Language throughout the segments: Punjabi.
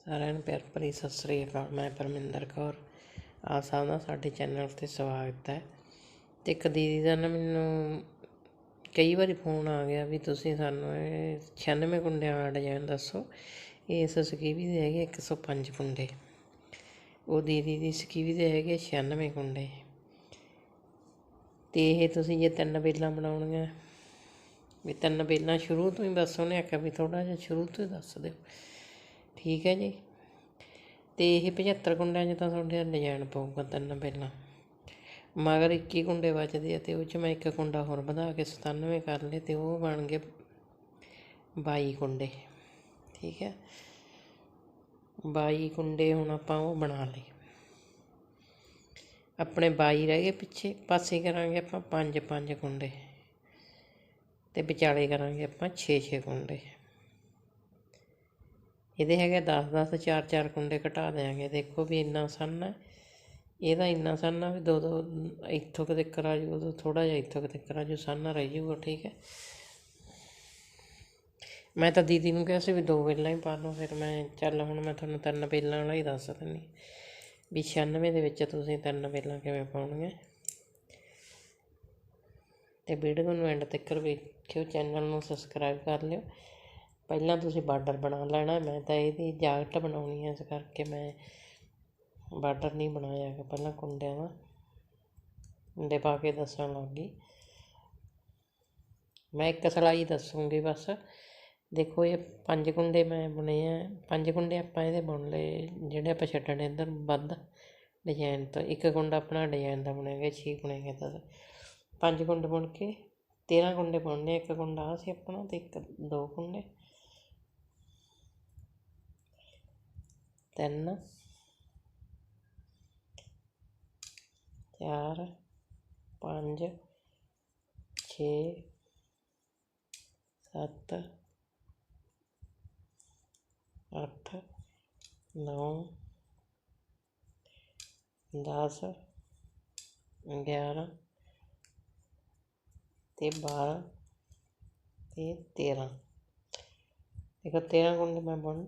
ਸਾਰਿਆਂ ਨੂੰ ਪਿਆਰ ਭਰੀ ਸਤਿ ਸ੍ਰੀ ਅਕਾਲ, ਮੈਂ ਪਰਮਿੰਦਰ ਕੌਰ। ਆਪ ਸਭ ਦਾ ਸਾਡੇ ਚੈਨਲ ਤੇ ਸਵਾਗਤ ਹੈ। ਤੇ ਇੱਕ ਦੀਦੀ ਦਾ ਨਾ ਮੈਨੂੰ ਕਈ ਵਾਰੀ ਫੋਨ ਆ ਗਿਆ ਵੀ ਤੁਸੀਂ ਸਾਨੂੰ ਇਹ 96 ਕੁੰਡਿਆਂ ਵਾਲਾ ਡਿਜ਼ਾਈਨ ਦੱਸੋ। ਇਸ ਸਕੀਵੀ ਦੇ ਹੈਗੇ 105 ਕੁੰਡੇ। ਉਹ ਦੀਦੀ ਦੀ ਸਕੀਵੀ ਦੇ ਹੈਗੇ 96 ਕੁੰਡੇ। ਤੇ ਇਹ ਤੁਸੀਂ ਜੇ ਤਿੰਨ ਬੇਲਾਂ ਬਣਾਉਣੀਆਂ, ਵੀ ਤਿੰਨ ਬੇਲਾਂ ਸ਼ੁਰੂ ਤੋਂ ਹੀ ਬਸ ਉਹਨੇ ਆਖਿਆ ਵੀ ਥੋੜਾ ਜਿਹਾ ਸ਼ੁਰੂ ਤੋਂ ਹੀ ਦੱਸ ਦਿਓ। ਠੀਕ ਹੈ ਜੀ। ਤੇ ਇਹ 75 ਕੁੰਡਿਆਂ 'ਚ ਤਾਂ ਤੁਹਾਡੇ ਡਿਜ਼ਾਈਨ ਪਊਗਾ ਤਿੰਨ ਪਹਿਲਾਂ। ਮਗਰ 21 ਕੁੰਡੇ ਬਚਦੇ ਆ ਤੇ ਉਹ 'ਚ ਮੈਂ ਇੱਕ ਕੁੰਡਾ ਹੋਰ ਵਧਾ ਕੇ 97 ਕਰ ਲਏ ਤੇ ਉਹ ਬਣ ਗਏ 22 ਕੁੰਡੇ। ਠੀਕ ਹੈ। 22 ਕੁੰਡੇ ਹੁਣ ਆਪਾਂ ਉਹ ਬਣਾ ਲਏ। ਆਪਣੇ 22 ਰਹਿ ਗਏ ਪਿੱਛੇ, ਪਾਸੇ ਕਰਾਂਗੇ ਆਪਾਂ 5 5 ਕੁੰਡੇ। ਤੇ ਵਿਚਾਲੇ ਕਰਾਂਗੇ ਆਪਾਂ 6 6 ਕੁੰਡੇ। ਇਹਦੇ ਹੈਗੇ 10 10 4 4 ਕੁੰਡੇ ਘਟਾ ਦਿਆਂਗੇ। ਦੇਖੋ ਵੀ ਇੰਨਾ ਸਨ ਹੈ। ਇਹਦਾ ਇੰਨਾ ਸਨ ਆ ਵੀ ਦੋ ਦੋ, ਇੱਥੋਂ ਕਿਤੇ ਕਰਾ ਜੂ ਉਦੋਂ ਥੋੜਾ ਜਿਹਾ ਇੱਥੋਂ ਕਿਤੇ ਕਰਾ ਜੂ ਸੰਨ ਰਹਿ ਜੂਗਾ ਠੀਕ ਹੈ। ਮੈਂ ਤਾਂ ਦੀਦੀ ਨੂੰ ਕਿਹਾ ਸੀ ਵੀ ਦੋ ਵੇਲਾਂ ਹੀ ਪਾ ਲਓ, ਫਿਰ ਮੈਂ ਚੱਲ ਹੁਣ ਮੈਂ ਤੁਹਾਨੂੰ ਤਿੰਨ ਵੇਲਾਂ ਵਾਲਾ ਹੀ ਦੱਸ ਦਿੰਦੀ ਵੀ 96 ਦੇ ਵਿੱਚ ਤੁਸੀਂ ਤਿੰਨ ਵੇਲਾਂ ਕਿਵੇਂ ਪਾਉਣੀਆਂ। ਤੇ ਵੀਡੀਓ ਨੂੰ ਐਂਡ ਤੱਕ ਵੇਖਿਓ ਚੈਨਲ ਨੂੰ ਸਬਸਕ੍ਰਾਈਬ ਕਰ ਲਿਓ। ਪਹਿਲਾਂ ਤੁਸੀਂ ਬਾਰਡਰ ਬਣਾ ਲੈਣਾ, ਮੈਂ ਤਾਂ ਇਹਦੀ ਜਾਕਟ ਬਣਾਉਣੀ ਹੈ ਇਸ ਕਰਕੇ ਮੈਂ ਬਾਰਡਰ ਨਹੀਂ ਬਣਾਇਆ ਹੈਗਾ, ਪਹਿਲਾਂ ਕੁੰਡਿਆਂ ਦਾ। ਕੁੰਡੇ ਪਾ ਕੇ ਦੱਸਣ ਲੱਗ ਗਈ। ਮੈਂ ਇੱਕ ਸਲਾਈ ਦੱਸੂੰਗੀ ਬਸ। ਦੇਖੋ, ਇਹ ਪੰਜ ਕੁੰਡੇ ਮੈਂ ਬੁਣੇ ਆ। ਪੰਜ ਕੁੰਡੇ ਆਪਾਂ ਇਹਦੇ ਬੁਣ ਲਏ, ਜਿਹੜੇ ਆਪਾਂ ਛੱਡਣੇ ਇੱਧਰ ਵੱਧ ਡਿਜ਼ਾਈਨ ਤੋਂ। ਇੱਕ ਕੁੰਡਾ ਆਪਣਾ ਡਿਜ਼ਾਈਨ ਦਾ ਬਣੇਗਾ ਛੇ ਬਣੇਗਾ ਤਾਂ। ਪੰਜ ਕੁੰਡੇ ਬੁਣ ਕੇ 13 ਕੁੰਡੇ ਬੁਣਨੇ ਇੱਕ ਕੁੰਡਾ ਆ ਸੀ ਆਪਣਾ ਤੇ ਇੱਕ ਦੋ ਕੁੰਡੇ। ਤਿੰਨ। ਚਾਰ, ਪੰਜ, ਛੇ, ਸੱਤ, ਅੱਠ, ਨੌ, ਦਸ, ਗਿਆਰਾਂ ਤੇ ਬਾਰਾਂ ਤੇ ਤੇਰਾਂ। ਦੇਖੋ ਤੇਰਾਂ ਕੁੰਡੇ ਮੈਂ ਬੁਣ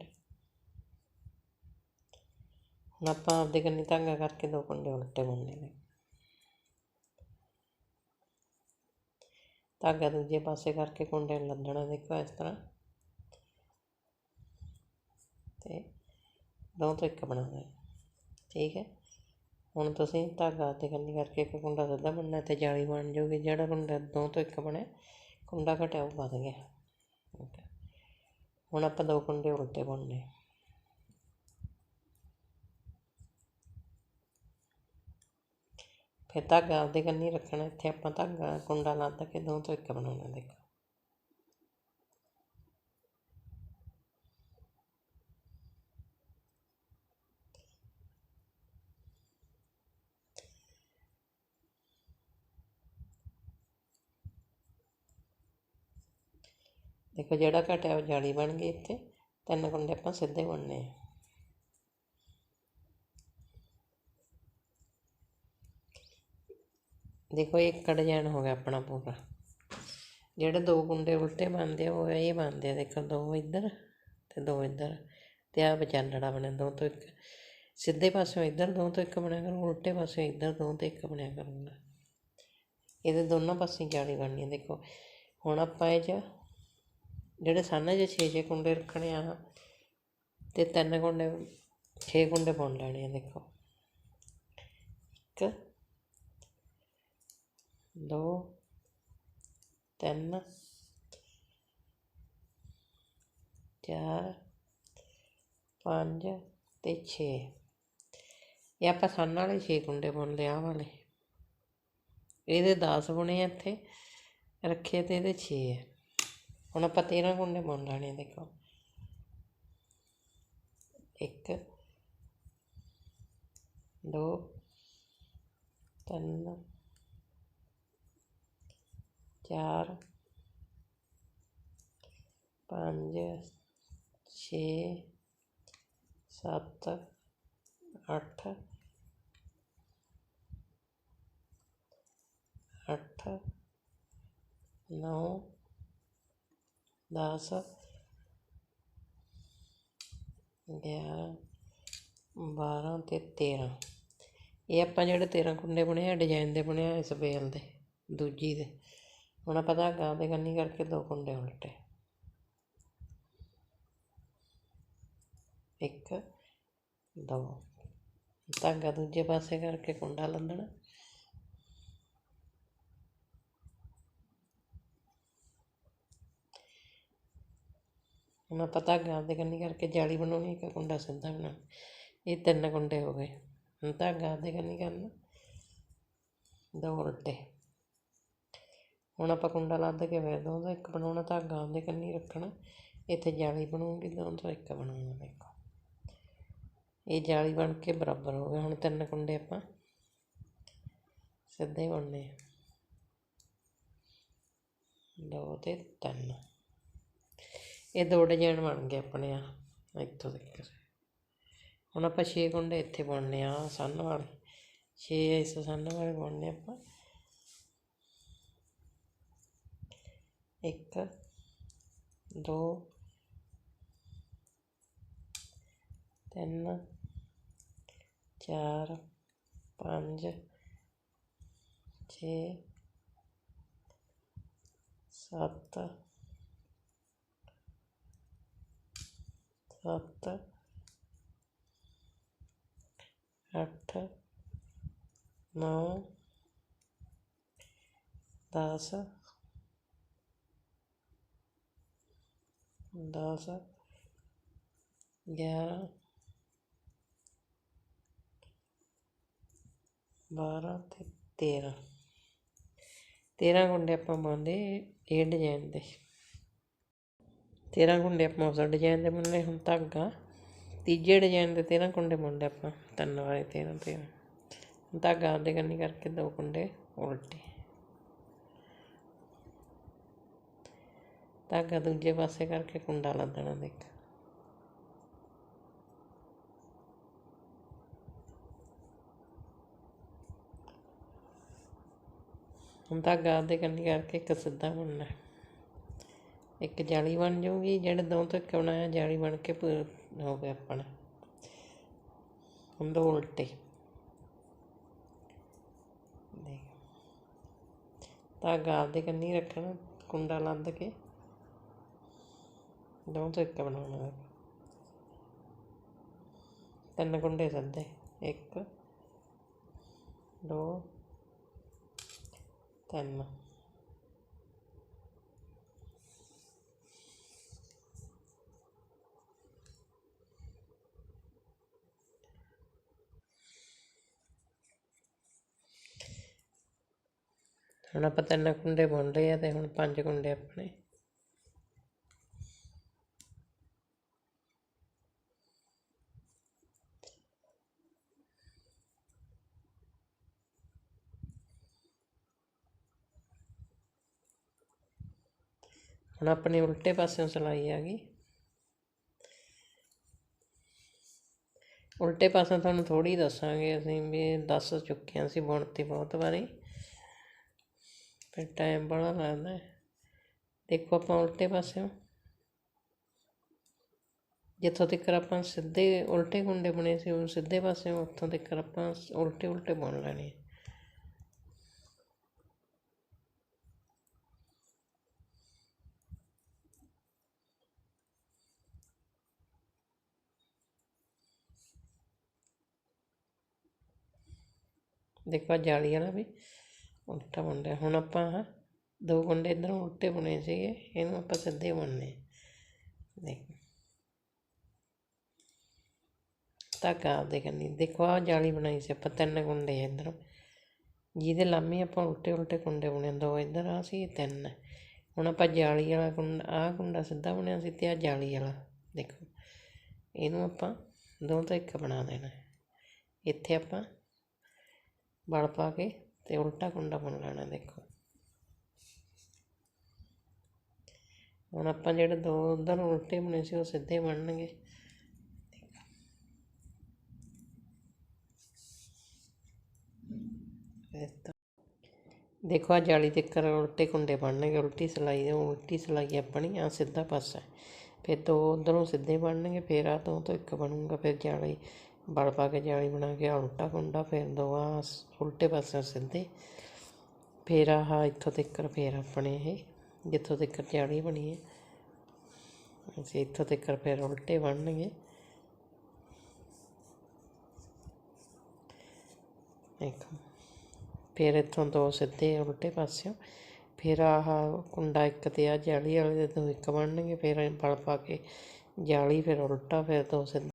ਹੁਣ ਆਪਾਂ ਆਪਦੇ ਕੰਨੀ ਧਾਗਾ ਕਰਕੇ ਦੋ ਕੁੰਡੇ ਉਲਟੇ ਬੁਣਨੇ ਨੇ। ਧਾਗਾ ਦੂਜੇ ਪਾਸੇ ਕਰਕੇ ਕੁੰਡੇ ਨੂੰ ਲੱਦਣਾ ਦੇਖੋ ਇਸ ਤਰ੍ਹਾਂ। ਤੇ ਦੋ ਤੋਂ ਇੱਕ ਬਣਾਉਣਾ ਠੀਕ ਹੈ? ਹੁਣ ਤੁਸੀਂ ਧਾਗਾ ਤੇ ਕੰਨੀ ਕਰਕੇ ਇੱਕ ਕੁੰਡਾ ਸਿੱਧਾ ਬਣਨਾ ਤੇ ਜਾਲੀ ਬਣ ਜਾਊਗੀ ਜਿਹੜਾ ਕੁੰਡਾ ਦੋ ਤੋਂ ਇੱਕ ਬਣਿਆ, ਕੁੰਡਾ ਘਟਿਆ ਉਹ ਵੱਧ ਗਿਆ। ਠੀਕ ਹੈ? ਹੁਣ ਆਪਾਂ ਦੋ ਕੁੰਡੇ ਉਲਟੇ ਬਣਨੇ। ਫਿਰ ਧਾਗਾ ਆਪਦੇ ਕੰਨੀ ਰੱਖਣਾ, ਇੱਥੇ ਆਪਾਂ ਧਾਗਾ, ਕੁੰਡਾ ਲੱਦ ਕੇ ਦੋ ਤੋਂ ਇੱਕ ਬਣਾਉਣਾ, ਦੇਖੋ। ਦੇਖੋ ਜਿਹੜਾ ਘਟਿਆ ਉਹ ਜਾਲੀ ਬਣ ਗਈ ਇੱਥੇ, ਤਿੰਨ ਕੁੰਡੇ ਆਪਾਂ ਸਿੱਧੇ ਬੁਣਨੇ ਆ। ਦੇਖੋ ਇੱਕ ਡਿਜ਼ਾਈਨ ਹੋ ਗਿਆ ਆਪਣਾ ਪੂਰਾ। ਜਿਹੜੇ ਦੋ ਕੁੰਡੇ ਉਲਟੇ ਬਣਦੇ ਆ, ਉਹ ਇਹ ਬਣਦੇ ਆ। ਦੇਖੋ, ਦੋ ਇੱਧਰ ਤੇ ਦੋ ਇੱਧਰ ਤੇ ਆ ਵਿਚਾਲੜਾ ਬਣਿਆ, ਦੋ ਤੋਂ ਇੱਕ ਸਿੱਧੇ ਪਾਸਿਓਂ ਇੱਧਰ, ਦੋ ਤੋਂ ਇੱਕ ਬਣਿਆ ਕਰੂੰਗਾ। ਉਲਟੇ ਪਾਸਿਓਂ ਇੱਧਰ, ਦੋ ਤੋਂ ਇੱਕ ਬਣਿਆ ਕਰੂੰਗਾ। ਇਹਦੇ ਦੋਨੋਂ ਪਾਸੇ ਜਾਲੀ ਬਣਨੀ ਹੈ ਦੇਖੋ, ਹੁਣ ਆਪਾਂ ਇਹ 'ਚ ਜਿਹੜੇ ਸਾਹਮਣੇ ਜੇ 6-6 ਕੁੰਡੇ ਰੱਖਣੇ ਆ, ਤੇ ਤਿੰਨ ਕੁੰਡੇ 6 ਕੁੰਡੇ ਬੁਣ ਲੈਣੇ ਆ। ਦੇਖੋ, ਇੱਕ ਦੋ ਤਿੰਨ, ਚਾਰ, ਪੰਜ ਅਤੇ ਛੇ। ਇਹ ਆਪਾਂ ਸਾਨ ਵਾਲੇ ਛੇ ਕੁੰਡੇ ਬੁਣ ਲਏ ਆਹ ਵਾਲੇ। ਇਹਦੇ ਦਸ ਬੁਣੇ ਆ ਇੱਥੇ, ਰੱਖੇ ਤੇ ਇਹਦੇ ਛੇ ਹੈ ਹੁਣ ਆਪਾਂ 13 ਕੁੰਡੇ ਬੁਣ ਲੈਣੇ ਦੇਖੋ। ਇੱਕ, ਦੋ, ਤਿੰਨ ਚਾਰ, ਪੰਜ, ਛੇ, ਸੱਤ, ਅੱਠ ਅੱਠ, ਨੌ, ਦਸ 11 12 ਅਤੇ 13 ਇਹ ਆਪਾਂ ਜਿਹੜੇ 13 ਕੁੰਡੇ ਬੁਣੇ ਆ ਡਿਜ਼ਾਈਨ ਦੇ ਬੁਣੇ ਆ ਇਸ ਬੇਲ ਦੇ, ਦੂਜੀ ਦੇ। ਹੁਣ ਆਪਾਂ ਧਾਗਾ ਦੇ ਕੰਨੀ ਕਰਕੇ ਦੋ ਕੁੰਡੇ ਉਲਟੇ। ਇੱਕ, ਦੋ। ਧਾਗਾ ਦੂਜੇ ਪਾਸੇ ਕਰਕੇ ਕੁੰਡਾ ਲੰਦਣਾ ਹੁਣ ਆਪਾਂ ਧਾਗਾ ਦੇ ਕੰਨੀ ਕਰਕੇ ਜਾਲੀ ਬਣਾਉਣੀ, ਇੱਕ ਕੁੰਡਾ ਸਿੱਧਾ ਬਣਾਉਣਾ। ਇਹ ਤਿੰਨ ਕੁੰਡੇ ਹੋ ਗਏ। ਹੁਣ ਧਾਗਾ ਦੇ ਕੰਨੀ ਕਰਨਾ। ਦੋ ਉਲਟੇ। ਹੁਣ ਆਪਾਂ ਕੁੰਡਾ ਲੱਦ ਕੇ ਫਿਰ ਦੋ ਦਾ ਇੱਕ ਬਣਾਉਣਾ ਧਾਗਾ, ਉਹਦੇ ਕੰਨੀ ਰੱਖਣਾ। ਇੱਥੇ ਜਾਲੀ ਬਣੂਗੀ ਦੋ ਤੋਂ ਇੱਕ ਬਣਾਉਣਾ ਦੇਖੋ। ਇਹ ਜਾਲੀ ਬਣ ਕੇ ਬਰਾਬਰ ਹੋ ਗਏ ਹੁਣ ਤਿੰਨ ਕੁੰਡੇ ਆਪਾਂ ਸਿੱਧੇ ਬਣਨੇ ਆ। ਦੋ ਤੇ ਤਿੰਨ। ਇਹ ਦੋ ਡਿਜ਼ਾਈਨ ਬਣ ਗਏ ਆਪਣੇ ਆ ਇੱਥੋਂ ਤੱਕ। ਹੁਣ ਆਪਾਂ 6 ਕੁੰਡੇ ਇੱਥੇ ਬੁਣਨੇ ਆ ਸੰਨ ਵਾਲੇ 6 ਇਸ ਸੰਨ ਵਾਲੇ ਬੁਣਨੇ ਆਪਾਂ। ਇੱਕ ਦੋ ਤਿੰਨ ਚਾਰ ਪੰਜ ਛੇ ਸੱਤ ਸੱਤ ਅੱਠ ਨੌ ਦਸ ਦਸ ਗਿਆਰਾਂ ਬਾਰਾਂ ਅਤੇ ਤੇਰਾਂ। ਤੇਰਾਂ ਗੁੰਡੇ ਆਪਾਂ ਪਾਉਂਦੇ ਇਹ ਡਿਜ਼ਾਈਨ ਦੇ ਤੇਰਾਂ ਗੁੰਡੇ ਆਪਾਂ ਉਸ ਡਿਜ਼ਾਈਨ ਦੇ ਬੁਣਨੇ ਹੁਣ ਧਾਗਾ ਤੀਜੇ ਡਿਜ਼ਾਈਨ ਦੇ ਤੇਰਾਂ ਕੁੰਡੇ ਬੁਣਦੇ ਆਪਾਂ। ਤਿੰਨ ਵਾਲੇ ਤੇਰਾਂ ਤੇਰਾਂ। ਹੁਣ ਧਾਗਾ ਆਪਦੇ ਕੰਨੀ ਕਰਕੇ ਦੋ ਕੁੰਡੇ ਉਲਟੇ। ਧਾਗਾ ਦੂਜੇ ਪਾਸੇ ਕਰਕੇ ਕੁੰਡਾ ਲੱਦਣਾ ਦੇਖ। ਹੁਣ ਧਾਗਾ ਆਪਦੇ ਕੰਨੀ ਕਰਕੇ ਇੱਕ ਸਿੱਧਾ ਬੁਣਨਾ ਇੱਕ ਜਾਲੀ ਬਣ ਜਾਊਗੀ, ਜਿਹੜੇ ਦੋ ਤੋਂ ਇੱਕ ਬਣਾਇਆ ਜਾਲੀ ਬਣ ਕੇ ਹੋ ਗਿਆ ਆਪਣਾ। ਹੁਣ ਦੋ ਉਲਟੇ। ਧਾਗਾ ਆਪਦੇ ਕੰਨੀ ਰੱਖਣਾ, ਕੁੰਡਾ ਲੱਦ ਕੇ। ਦੋ ਤੋਂ ਬਣਾਉਣਾ ਤਿੰਨ ਕੁੰਡੇ ਸੱਦੇ। ਇੱਕ, ਦੋ, ਤਿੰਨ। ਹੁਣ ਆਪਾਂ ਤਿੰਨ ਕੁੰਡੇ ਬੁਣ ਲਏ ਆ ਤੇ ਹੁਣ ਪੰਜ ਕੁੰਡੇ ਆਪਣੇ। ਹੁਣ ਆਪਣੇ ਉਲਟੇ ਪਾਸਿਓਂ ਸਿਲਾਈ ਆ ਗਈ। ਉਲਟੇ ਪਾਸਿਓਂ ਤੁਹਾਨੂੰ ਥੋੜੀ ਦੱਸਾਂਗੇ ਅਸੀਂ ਵੀ ਦੱਸ ਚੁੱਕੇ ਹਾਂ ਅਸੀਂ ਬੁਣਤੀ ਬਹੁਤ ਵਾਰੀ। ਫਿਰ ਟਾਈਮ ਬੜਾ ਲੱਗਦਾ। ਦੇਖੋ ਆਪਾਂ ਉਲਟੇ ਪਾਸਿਓਂ। ਜਿੱਥੋਂ ਤੱਕ ਆਪਾਂ ਸਿੱਧੇ ਉਲਟੇ ਗੁੰਡੇ ਬਣੇ ਸੀ, ਉਹ ਸਿੱਧੇ ਪਾਸਿਓਂ, ਉੱਥੋਂ ਤੱਕ ਆਪਾਂ ਉਲਟੇ ਉਲਟੇ ਬੁਣ ਲੈਣੇ ਦੇਖੋ ਆਹ ਜਾਲੀ ਵਾਲਾ ਵੀ, ਉਲਟਾ ਬਣ ਰਿਹਾ। ਹੁਣ ਆਪਾਂ ਆਹ ਦੋ ਕੁੰਡੇ ਇੱਧਰੋਂ ਉਲਟੇ ਬੁਣੇ ਸੀਗੇ, ਇਹਨੂੰ ਆਪਾਂ ਸਿੱਧੇ ਬੁਣਨੇ ਦੇਖ। ਧਾਗਾ ਆਪਦੇ ਕੰਨੀ ਦੇਖੋ ਆਹ ਜਾਲੀ ਬਣਾਈ ਸੀ ਆਪਾਂ, ਤਿੰਨ ਕੁੰਡੇ ਇੱਧਰੋਂ। ਜਿਹਦੇ ਲਾਮੇ ਆਪਾਂ ਉਲਟੇ ਉਲਟੇ ਕੁੰਡੇ ਬੁਣੇ ਦੋ ਇੱਧਰ ਆ ਸੀ, ਤਿੰਨ। ਹੁਣ ਆਪਾਂ ਜਾਲੀ ਵਾਲਾ ਕੁੰਡਾ ਆਹ ਕੁੰਡਾ ਸਿੱਧਾ ਬਣਿਆ ਸੀ ਤੇ ਆਹ ਜਾਲੀ ਵਾਲਾ। ਦੇਖੋ। ਇਹਨੂੰ ਆਪਾਂ ਦੋ ਤੋਂ ਇੱਕ ਬਣਾ ਦੇਣਾ। ਇੱਥੇ ਆਪਾਂ ਵਲ ਪਾ ਕੇ ਅਤੇ ਉਲਟਾ ਕੁੰਡਾ ਬੁਣ ਲੈਣਾ ਦੇਖੋ। ਹੁਣ ਆਪਾਂ ਜਿਹੜੇ ਦੋ ਉਧਰ ਉਲਟੇ ਬਣੇ ਸੀ ਉਹ ਸਿੱਧੇ ਬਣਨਗੇ। ਦੇਖੋ ਆ ਜਾਲੀ ਤੇ ਕਰ ਉਲਟੇ ਕੁੰਡੇ ਬਣਨਗੇ, ਉਲਟੀ ਸਿਲਾਈ ਉਲਟੀ ਸਿਲਾਈ ਆਪਣੀ ਆ ਸਿੱਧਾ ਪਾਸਾ। ਫਿਰ ਦੋ ਉਧਰੋਂ ਸਿੱਧੇ ਬਣਨਗੇ, ਫਿਰ ਆ ਦੋ ਤੋਂ ਇੱਕ ਬਣੂਗਾ, ਫਿਰ ਜਾਲੀ ਬਲ ਪਾ ਕੇ ਜਾਲੀ ਬਣਾ ਕੇ ਉਲਟਾ ਕੁੰਡਾ ਫਿਰ ਦੋ ਆ ਉਲਟੇ ਪਾਸੇ ਸਿੱਧੇ। ਫਿਰ ਆਹ ਇੱਥੋਂ ਤੱਕ ਫਿਰ ਆਪਣੇ ਇਹ, ਜਿੱਥੋਂ ਤੱਕ ਜਾਲੀ ਬਣੀ ਹੈ। ਅਸੀਂ ਇੱਥੋਂ ਤੱਕ ਫਿਰ ਉਲਟੇ ਬਣਨਗੇ। ਦੇਖੋ, ਫਿਰ ਇੱਥੋਂ ਦੋ ਸਿੱਧੇ ਉਲਟੇ ਪਾਸਿਓਂ, ਫਿਰ ਆਹ ਕੁੰਡਾ ਇੱਕ ਤੇ ਆ ਜਾਲੀ ਵਾਲੇ ਦੇ, ਦੋ ਇੱਕ ਬਣਨਗੇ। ਫਿਰ ਬਲ ਪਾ ਕੇ ਜਾਲੀ, ਫਿਰ ਉਲਟਾ, ਫਿਰ ਦੋ ਸਿੱਧੇ।